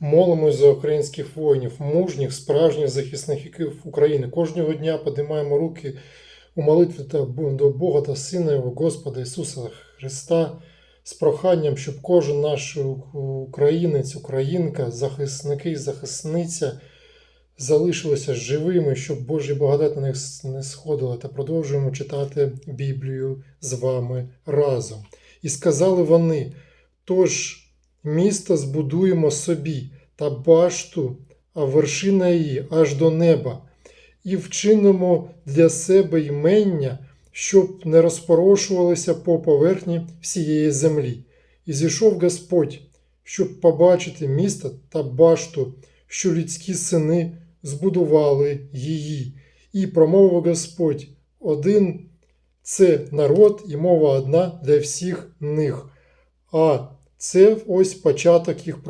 Молимось за українських воїнів, мужніх, справжніх захисників України. Кожного дня підіймаємо руки у молитві та до Бога та Сина Його Господа Ісуса Христа з проханням, щоб кожен наш українець, українка, захисники і захисниця залишилися живими, щоб Божі благодать на них не сходила. Та продовжуємо читати Біблію з вами разом. І сказали вони: тож місто збудуємо собі та башту, а вершина її аж до неба, і вчинимо для себе ймення, щоб не розпорошувалися по поверхні всієї землі. І зійшов Господь, щоб побачити місто та башту, що людські сини збудували її. І промовив Господь один це народ і мова одна для всіх них. А це ось початок їх